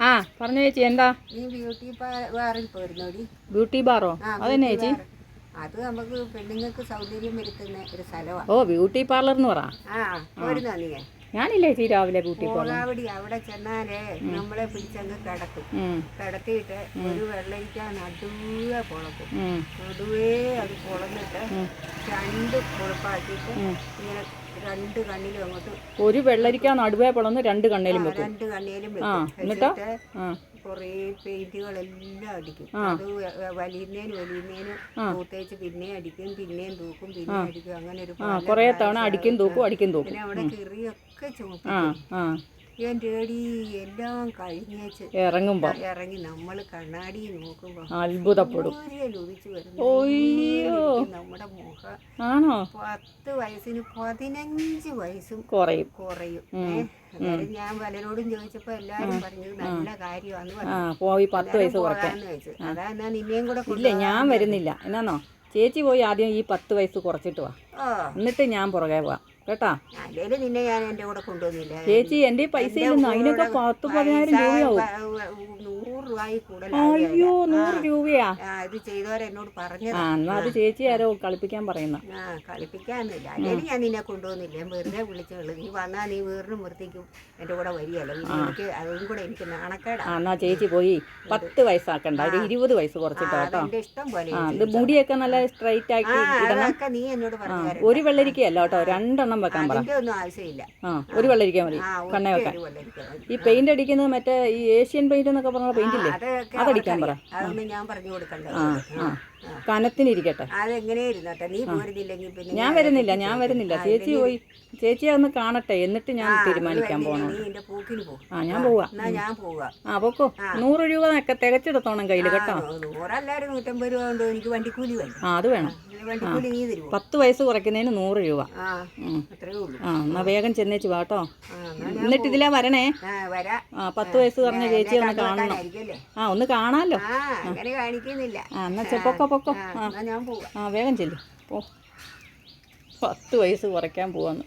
ആ പറഞ്ഞു ചേച്ചി എന്താ? ബ്യൂട്ടി ബാറോ അതെന്നെ ചേച്ചി. അത് നമുക്ക് പെണ്ണുങ്ങൾക്ക് സൗകര്യം വരുത്തുന്ന ഒരു സ്ഥലമാണ് ഓ ബ്യൂട്ടി പാർലർ എന്ന് പറ? ഞാനില്ലേ ചേച്ചി രാവിലെ കൂട്ടി പോകാവിടി അവിടെ ചെന്നാലേ നമ്മളെ പിടിച്ചങ്ങ് കിടക്കും. കിടത്തിയിട്ട് ഒരു വെള്ളരിക്ക നടുവേ പൊളക്കും. പൊതുവേ നടുവേ അത് പൊളന്നിട്ട് രണ്ട് പൊളപ്പാക്കിയിട്ട് ഇങ്ങനെ രണ്ട് കണ്ണിലും അങ്ങോട്ട് ഒരു വെള്ളരിക്ക നടുവേ പൊളന്ന് രണ്ട് കണ്ണിലും വെക്കും. രണ്ട് കണ്ണിലും എന്നിട്ടോ? കുറേ പെയിന്റുകളെല്ലാം അടിക്കും. അത് വലിയുന്നേന് വലിയുന്നേന് പൂത്തേച്ച് തൂത്തേച്ച് പിന്നെയും അടിക്കും പിന്നെയും തൂക്കും പിന്നെ അടിക്കും. അങ്ങനെ ഒരു കുറേ തവണ അടിക്കും തൂക്കും അടിക്കും തൂക്കും. പിന്നെ അവിടെ കിറിയൊക്കെ ചുമപ്പിക്കും. ഞാൻ തേടി എല്ലാം കഴിഞ്ഞേച്ച്. ഇറങ്ങുമ്പോ. ഇറങ്ങി നമ്മൾ കണ്ണാടി നോക്കുമ്പോ അത്ഭുതപ്പെടും. വരുന്നു നമ്മുടെ മുഖം? ആണോ? പത്ത് വയസ്സിന് പതിനഞ്ച് വയസ്സും കുറയും. കുറയും. അന്നേരം ഞാൻ പലരോടും ചോദിച്ചപ്പോ എല്ലാരും പറഞ്ഞത് നല്ല കാര്യമാണ് പറഞ്ഞു. പോയി പത്ത് വയസ്സ് കുറയ്ക്കാൻ. പോകാന്ന് വെച്ചു അതാ എന്നാ നിന്നെയും കൂടെ ഇല്ല ഞാൻ വരുന്നില്ല. എന്നാണോ ചേച്ചി പോയി ആദ്യം ഈ പത്ത് വയസ്സ് കുറച്ചിട്ട് വാ. എന്നിട്ട് ഞാൻ പുറകെ പോവാം. കേട്ടാ? അല്ലേലും നിന്നെ ഞാൻ എന്റെ കൂടെ കൊണ്ടുവന്നില്ല? ചേച്ചി എന്റെ പൈസ ഇല്ലെന്നോ അതിനൊക്കെ പത്ത് പതിനായിരം രൂപയാവും. രൂപയിൽ കൂടുതൽ അയ്യോ നൂറ് രൂപയാ? ഇത് ചെയ്തവരെ എന്നോട് പറഞ്ഞത്. ആ എന്നാ അത് ചേച്ചി ആരോ കളിപ്പിക്കാൻ പറയുന്ന. ആ കളിപ്പിക്കാന്നില്ല. അല്ലെങ്കിൽ ഞാൻ നിന്നെ കൊണ്ടുപോകുന്നില്ല ഞാൻ വെറുതെ വിളിച്ചുള്ളൂ നീ വന്നാ നീ വീറിനും വൃത്തിക്കും എന്റെ കൂടെ വരികയല്ലോ പിന്നെ എനിക്ക് അതും കൂടെ എനിക്ക് നാണക്കേടാ. ആ എന്നാ ചേച്ചി പോയി പത്ത് വയസ്സാക്കണ്ട. ഒരു ഇരുപത് വയസ്സ് കുറച്ചിട്ടോ കേട്ടോ? ഇഷ്ടം പോലെ ആ ഇത് മുടിയൊക്കെ നല്ല സ്ട്രൈറ്റ് ആ ആക്കി ഇടണം. അതൊക്കെ നീ എന്നോട് പറഞ്ഞു ഒരു വെള്ളരിക്കയല്ല കേട്ടോ? രണ്ടെണ്ണം വെക്കാൻ പറ. അതിന്റെ ഒന്നും ആവശ്യമില്ല. ആ ഒരു വെള്ളരിക്ക മതി. ആ കണ്ണേ വെക്കാൻ ഒരു. ഈ പെയിന്റ് അടിക്കുന്നത് മറ്റേ ഈ ഏഷ്യൻ പെയിന്റ് എന്നൊക്കെ പറഞ്ഞ പെയിന്റ് ഇല്ലേ അതടിക്കാൻ പറ. അതൊന്നും ഞാൻ പറഞ്ഞു കൊടുക്കണ്ട. ആ ആ. കനത്തിനിരിക്കട്ടെ. അതെങ്ങനെ ഇരുന്നോട്ടെ നീ പോരുന്നില്ലെങ്കിൽ പിന്നെ ഞാൻ വരുന്നില്ല ഞാൻ വരുന്നില്ല. ചേച്ചി പോയി. ചേച്ചിയെ ഒന്ന് കാണട്ടെ. എന്നിട്ട് ഞാൻ തീരുമാനിക്കാൻ പോകണം നീ എന്റെ പൂക്കിന് പോകും ആ ഞാൻ പോവാ. എന്നാ ഞാൻ പോവാ. ആ പൊക്കോ. നൂറ് രൂപ തികച്ചെടുത്തോണം കയ്യിൽ കേട്ടോ. നൂറ്റമ്പത് രൂപ കൊണ്ട് എനിക്ക് വണ്ടിക്കൂലി ആ അത് വേണം. പത്ത് വയസ്സ് കുറയ്ക്കുന്നതിന് നൂറ് രൂപ. ആ എന്നാ വേഗം ചെന്നേച്ച് വാട്ടോ എന്നിട്ട് ഇതിലാ വരണേ? ആ പത്ത് വയസ്സ് പറഞ്ഞ ചേച്ചി ഒന്ന് കാണണം. ആ ഒന്ന് കാണാമല്ലോ ആ എന്നാ പൊക്കോ പൊക്കോ. ആ വേഗം ചെല്ലു. പോ. പത്ത് വയസ്സ് കുറയ്ക്കാൻ പോവാന്ന്.